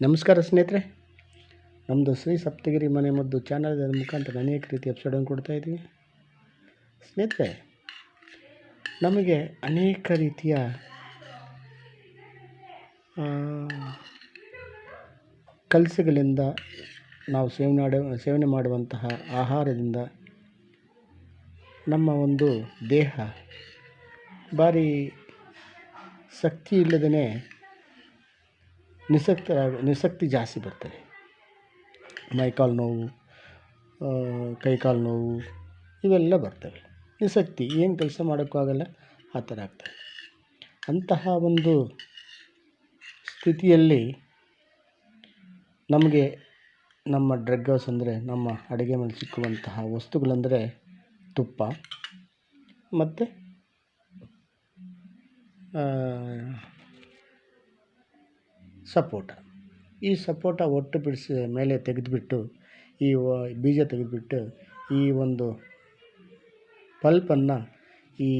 ನಮಸ್ಕಾರ ಸ್ನೇಹಿತರೆ. ನಮ್ಮದು ಶ್ರೀ ಸಪ್ತಗಿರಿ ಮನೆ ಮದ್ದು ಚಾನಲ್ ಮುಖಾಂತರ ಅನೇಕ ರೀತಿಯ ಎಪಿಸೋಡನ್ನು ಕೊಡ್ತಾ ಇದ್ದೀವಿ. ಸ್ನೇಹಿತರೆ, ನಮಗೆ ಅನೇಕ ರೀತಿಯ ಕಲಸೆಗಳಿಂದ ನಾವು ಸೇವನೆ ಸೇವನೆ ಮಾಡುವಂತಹ ಆಹಾರದಿಂದ ನಮ್ಮ ಒಂದು ದೇಹ ಭಾರಿ ಶಕ್ತಿ ಇಲ್ಲದೇ ನಿಸಕ್ತ ನಿಸಕ್ತಿ ಜಾಸ್ತಿ ಬರ್ತಾರೆ ಮೈಕಾಲು ನೋವು ಕೈಕಾಲು ನೋವು, ಇವೆಲ್ಲ ಬರ್ತವೆ. ನಿಸಕ್ತಿ, ಏನು ಕೆಲಸ ಮಾಡೋಕ್ಕೂ ಆಗಲ್ಲ, ಆ ಥರ ಆಗ್ತದೆ. ಅಂತಹ ಒಂದು ಸ್ಥಿತಿಯಲ್ಲಿ ನಮಗೆ ನಮ್ಮ ಡ್ರಗ್ ಹೌಸ್ ಅಂದರೆ, ನಮ್ಮ ಅಡುಗೆ ಮನೆ ಸಿಕ್ಕುವಂತಹ ವಸ್ತುಗಳಂದರೆ ತುಪ್ಪ, ಮತ್ತು ಸಪೋಟ. ಈ ಸಪೋಟ ಒಟ್ಟು ಬಿಡಿಸಿ ಮೇಲೆ ತೆಗೆದುಬಿಟ್ಟು, ಈ ಬೀಜ ತೆಗೆದುಬಿಟ್ಟು, ಈ ಒಂದು ಪಲ್ಪನ್ನು ಈ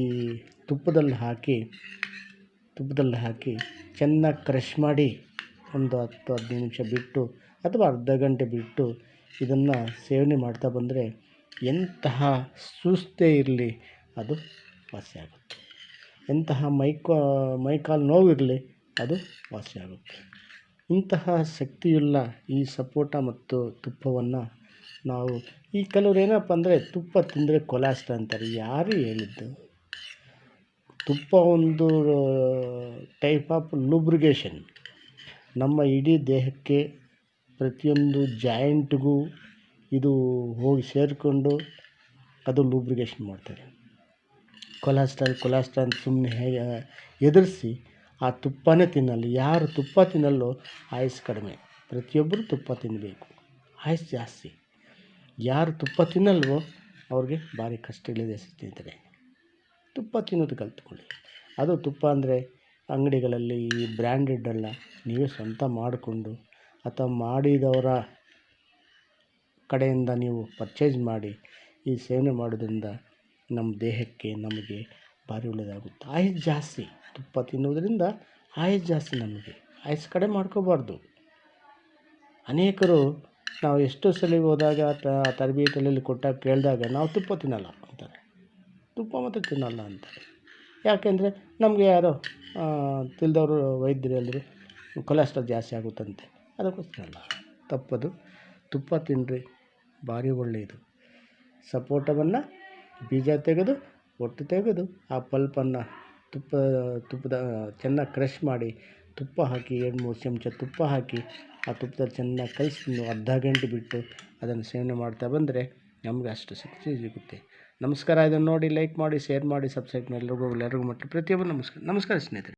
ತುಪ್ಪದಲ್ಲಿ ಹಾಕಿ ತುಪ್ಪದಲ್ಲಿ ಹಾಕಿ ಚೆನ್ನಾಗಿ ಕ್ರಷ್ ಮಾಡಿ ಒಂದು ಹತ್ತು ಹದಿನೈದು ನಿಮಿಷ ಬಿಟ್ಟು ಅಥವಾ ಅರ್ಧ ಗಂಟೆ ಬಿಟ್ಟು ಇದನ್ನು ಸೇವನೆ ಮಾಡ್ತಾ ಬಂದರೆ ಎಂತಹ ಸುಸ್ತೇ ಇರಲಿ ಅದು ವಾಸಿಯಾಗುತ್ತೆ ಎಂತಹ ಮೈಕಾ ಮೈಕಾಲು ನೋವಿರಲಿ ಅದು ವಾಸಿಯಾಗುತ್ತೆ ಇಂತಹ ಶಕ್ತಿಯುಳ್ಳ ಈ ಸಪೋಟ ಮತ್ತು ತುಪ್ಪವನ್ನು ನಾವು, ಈ ಕೆಲವ್ರು ಏನಪ್ಪ ಅಂದರೆ ತುಪ್ಪ ತಿಂದರೆ ಕೊಲೆಸ್ಟ್ರಾ ಅಂತಾರೆ. ಯಾರು ಹೇಳಿದ್ದು? ತುಪ್ಪ ಒಂದು ಟೈಪ್ ಆಫ್ ಲೂಬ್ರಿಗೇಷನ್ ನಮ್ಮ ಇಡೀ ದೇಹಕ್ಕೆ ಪ್ರತಿಯೊಂದು ಜಾಯಿಂಟ್ಗೂ ಇದು ಹೋಗಿ ಸೇರಿಕೊಂಡು ಅದು ಲೂಬ್ರಿಗೇಷನ್ ಮಾಡ್ತಾರೆ. ಕೊಲೆಸ್ಟ್ರಾಲ್ ಕೊಲೆಸ್ಟ್ರಾಲ್ ಸುಮ್ಮನೆ ಹೇಗೆ ಎದುರಿಸಿ ಆ ತುಪ್ಪನೇ ತಿನ್ನಲ್ಲ ಯಾರು ತುಪ್ಪ ತಿನ್ನಲ್ಲೋ ಆಯಸ್ ಕಡಿಮೆ. ಪ್ರತಿಯೊಬ್ಬರು ತುಪ್ಪ ತಿನ್ನಬೇಕು ಆಯಸ್ ಜಾಸ್ತಿ. ಯಾರು ತುಪ್ಪ ತಿನ್ನಲ್ವೋ ಅವ್ರಿಗೆ ಭಾರಿ ಕಷ್ಟಗಳಿದೆ ಸ್ನೇಹಿತರೆ. ತುಪ್ಪ ತಿನ್ನೋದು ಕಲ್ತ್ಕೊಳ್ಳಿ. ಅದು ತುಪ್ಪ ಅಂದರೆ ಅಂಗಡಿಗಳಲ್ಲಿ ಈ ಬ್ರ್ಯಾಂಡೆಡ್ ಅಲ್ಲ. ನೀವೇ ಸ್ವಂತ ಮಾಡಿಕೊಂಡು ಅಥವಾ ಮಾಡಿದವರ ಕಡೆಯಿಂದ ನೀವು ಪರ್ಚೇಸ್ ಮಾಡಿ ಈ ಸೇವನೆ ಮಾಡೋದ್ರಿಂದ ನಮ್ಮ ದೇಹಕ್ಕೆ ನಮಗೆ ಭಾರಿ ಒಳ್ಳೆಯದಾಗುತ್ತೆ. ಆಯಸ್ ಜಾಸ್ತಿ. ತುಪ್ಪ ತಿನ್ನುವುದರಿಂದ ಆಯಸ್ ಜಾಸ್ತಿ ನಮಗೆ. ಆಯಸ್ ಕಡೆ ಮಾಡ್ಕೋಬಾರ್ದು. ಅನೇಕರು ನಾವು ಎಷ್ಟೋ ಸಲ ಹೋದಾಗ ತರಬೇತಿಯಲ್ಲಿ ಕೊಟ್ಟಾಗ ಕೇಳಿದಾಗ ನಾವು ತುಪ್ಪ ತಿನ್ನಲ್ಲ ಅಂತಾರೆ. ತುಪ್ಪ ಮಾತ್ರ ತಿನ್ನಲ್ಲ ಅಂತಾರೆ. ಯಾಕೆಂದರೆ ನಮಗೆ ಯಾರೋ ತಿಳಿದವರು ವೈದ್ಯರು ಹೇಳಿದ್ರು, ಕೊಲೆಸ್ಟ್ರಾಲ್ ಜಾಸ್ತಿ ಆಗುತ್ತಂತೆ. ಅದಕ್ಕೋಸ್ಕರ ಅಲ್ಲ. ತಪ್ಪದು. ತುಪ್ಪ ತಿನ್ನಿರಿ ಭಾರಿ ಒಳ್ಳೆಯದು. ಸಪೋಟವನ್ನು ಬೀಜ ತೆಗೆದು ಒಟ್ಟು ತೆಗೆದು ಆ ಪಲ್ಪನ್ನು ತುಪ್ಪ, ತುಪ್ಪದ ಚೆನ್ನಾಗಿ ಕ್ರಷ್ ಮಾಡಿ ತುಪ್ಪ ಹಾಕಿ, ಎರಡು ಮೂರು ಚಮಚ ತುಪ್ಪ ಹಾಕಿ ಆ ತುಪ್ಪದಲ್ಲಿ ಚೆನ್ನಾಗಿ ಕಲಿಸಿ ಅರ್ಧ ಗಂಟೆ ಬಿಟ್ಟು ಅದನ್ನು ಸೇವನೆ ಮಾಡ್ತಾ ಬಂದರೆ ನಮಗೆ ಅಷ್ಟು ಶಕ್ತಿ ಸಿಗುತ್ತೆ. ನಮಸ್ಕಾರ. ಇದನ್ನು ನೋಡಿ ಲೈಕ್ ಮಾಡಿ ಶೇರ್ ಮಾಡಿ ಸಬ್ಸ್ಕ್ರೈಬ್ ಮಾಡಿ. ಎಲ್ಲರಿಗೂ ಎಲ್ಲರಿಗೂ ಮತ್ತು ಪ್ರತಿಯೊಬ್ಬರು ನಮಸ್ಕಾರ. ನಮಸ್ಕಾರ ಸ್ನೇಹಿತರೆ.